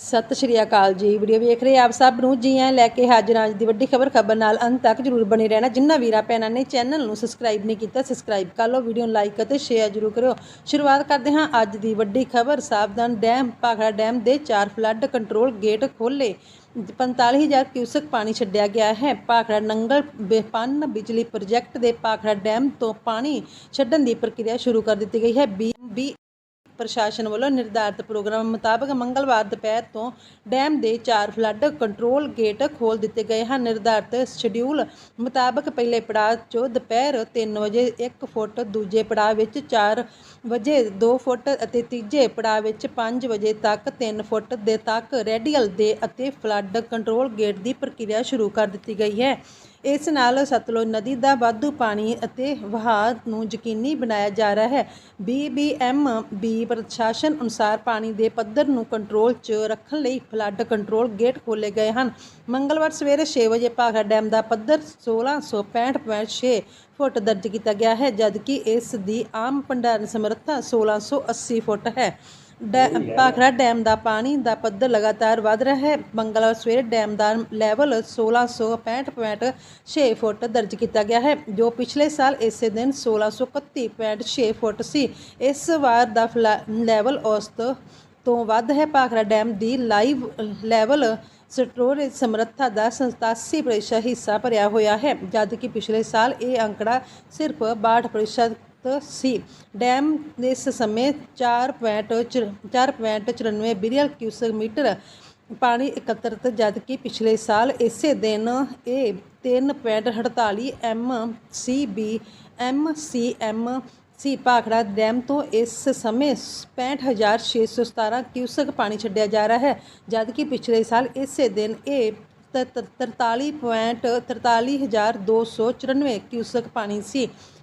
ਸਤਿ ਸ਼੍ਰੀ ਅਕਾਲ ਜੀ। ਵੀਡੀਓ ਵੇਖ ਰਹੇ ਆਪ ਸਭ ਨੂੰ? ਜੀ ਆਇਆਂ ਲੈ ਕੇ ਹਾਜ਼ਰ ਹਾਂ ਅੱਜ ਦੀ ਵੱਡੀ ਖਬਰ। ਖਬਰ ਨਾਲ ਅੰਤ ਤੱਕ ਜਰੂਰ ਬਣੇ ਰਹਿਣਾ। ਜਿੰਨਾ ਵੀਰਾਂ ਭੈਣਾਂ ਨੇ ਚੈਨਲ ਨੂੰ ਸਬਸਕ੍ਰਾਈਬ ਨਹੀਂ ਕੀਤਾ ਸਬਸਕ੍ਰਾਈਬ ਕਰ ਲਓ, ਵੀਡੀਓ ਨੂੰ ਲਾਈਕ ਅਤੇ ਸ਼ੇਅਰ ਜਰੂਰ ਕਰਿਓ। ਸ਼ੁਰੂਆਤ ਕਰਦੇ ਹਾਂ ਅੱਜ ਦੀ ਵੱਡੀ ਖਬਰ। ਸਾਵਧਾਨ ਡੈਮ, ਭਾਖੜਾ ਡੈਮ ਦੇ ਚਾਰ ਫਲੱਡ ਕੰਟਰੋਲ ਗੇਟ ਖੋਲੇ 45000 ਕਿਊਸਕ ਪਾਣੀ ਛੱਡਿਆ ਗਿਆ ਹੈ। ਭਾਖੜਾ ਨੰਗਲ ਬੇਪਨ ਬਿਜਲੀ ਪ੍ਰੋਜੈਕਟ ਦੇ ਭਾਖੜਾ ਡੈਮ ਤੋਂ ਪਾਣੀ ਛੱਡਣ ਦੀ ਪ੍ਰਕਿਰਿਆ ਸ਼ੁਰੂ ਕਰ ਦਿੱਤੀ ਗਈ ਹੈ। ਬੀ ਪ੍ਰਸ਼ਾਸਨ ਵੱਲੋਂ ਨਿਰਧਾਰਤ ਪ੍ਰੋਗਰਾਮ ਮੁਤਾਬਕ ਮੰਗਲਵਾਰ ਦੁਪਹਿਰ ਤੋਂ ਡੈਮ ਦੇ ਚਾਰ ਫਲੱਡ ਕੰਟਰੋਲ ਗੇਟ ਖੋਲ ਦਿੱਤੇ ਗਏ ਹਨ। ਨਿਰਧਾਰਤ ਸ਼ਡਿਊਲ ਮੁਤਾਬਕ ਪਹਿਲੇ ਪੜਾਅ 'ਚੋਂ ਦੁਪਹਿਰ 3 ਵਜੇ 1 ਫੁੱਟ, ਦੂਜੇ ਪੜਾਅ ਵਿੱਚ 4 ਵਜੇ 2 ਫੁੱਟ ਅਤੇ ਤੀਜੇ ਪੜਾਅ ਵਿੱਚ 5 ਵਜੇ ਤੱਕ 3 ਫੁੱਟ ਦੇ ਤੱਕ ਰੇਡੀਅਲ ਦੇ ਅਤੇ ਫਲੱਡ ਕੰਟਰੋਲ ਗੇਟ ਦੀ ਪ੍ਰਕਿਰਿਆ ਸ਼ੁਰੂ ਕਰ ਦਿੱਤੀ ਗਈ ਹੈ। ਇਸ ਨਾਲ ਸਤਲੁਜ ਨਦੀ ਦਾ ਵਾਧੂ ਪਾਣੀ ਅਤੇ ਵਹਾਅ ਨੂੰ ਯਕੀਨੀ ਬਣਾਇਆ ਜਾ ਰਿਹਾ ਹੈ। ਬੀਬੀਐਮ ਬੀ ਪ੍ਰਸ਼ਾਸਨ ਅਨੁਸਾਰ ਪਾਣੀ ਦੇ ਪੱਧਰ ਨੂੰ ਕੰਟਰੋਲ 'ਚ ਰੱਖਣ ਲਈ ਫਲੱਡ ਕੰਟਰੋਲ ਗੇਟ ਖੋਲੇ ਗਏ ਹਨ। ਮੰਗਲਵਾਰ ਸਵੇਰੇ 6 ਵਜੇ ਭਾਖੜਾ ਡੈਮ ਦਾ ਪੱਧਰ 1665.6 ਫੁੱਟ ਦਰਜ ਕੀਤਾ ਗਿਆ ਹੈ, ਜਦਕਿ ਇਸ ਦੀ ਆਮ ਭੰਡਾਰਨ ਸਮਰੱਥਾ 1680 ਫੁੱਟ ਹੈ। ਡੈ- ਭਾਖੜਾ ਡੈਮ ਦਾ ਪਾਣੀ ਦਾ ਪੱਧਰ ਲਗਾਤਾਰ ਵਧ ਰਿਹਾ ਹੈ। ਮੰਗਲਵਾਰ ਸਵੇਰੇ ਡੈਮ ਦਾ ਲੈਵਲ 1665.6 ਫੁੱਟ ਦਰਜ ਕੀਤਾ ਗਿਆ ਹੈ, ਜੋ ਪਿਛਲੇ ਸਾਲ ਇਸੇ ਦਿਨ 1631.6 ਫੁੱਟ ਸੀ। ਇਸ ਵਾਰ ਦਾ ਫਲਾ- ਲੈਵਲ ਔਸਤ ਤੋਂ ਵੱਧ ਹੈ। ਭਾਖੜਾ ਡੈਮ ਦੀ ਲਾਈਵ ਲੈਵਲ ਸਟੋਰੇਜ ਸਮਰੱਥਾ ਦਾ 87% ਹਿੱਸਾ ਭਰਿਆ ਹੋਇਆ ਹੈ, ਜਦਕਿ ਪਿਛਲੇ ਸਾਲ ਇਹ ਅੰਕੜਾ ਸਿਰਫ 62% ਸੀ। ਡੈਮ ਇਸ ਸਮੇਂ 4.4.94 ਬਿਲੀਅਨ ਕਿਊਸਕ ਮੀਟਰ ਪਾਣੀ ਇਕੱਤਰਤ, ਜਦਕਿ ਪਿਛਲੇ ਸਾਲ ਇਸੇ ਦਿਨ ਇਹ 3.48 M C B, M C M C Bhakra dam ਤੋਂ ਇਸ ਸਮੇਂ 65617 ਕਿਊਸਕ ਪਾਣੀ ਛੱਡਿਆ ਜਾ ਰਿਹਾ ਹੈ, ਜਦਕਿ ਪਿਛਲੇ ਸਾਲ ਇਸੇ ਦਿਨ ਇਹ 43.43294 ਕਿਊਸਕ ਪਾਣੀ ਸੀ।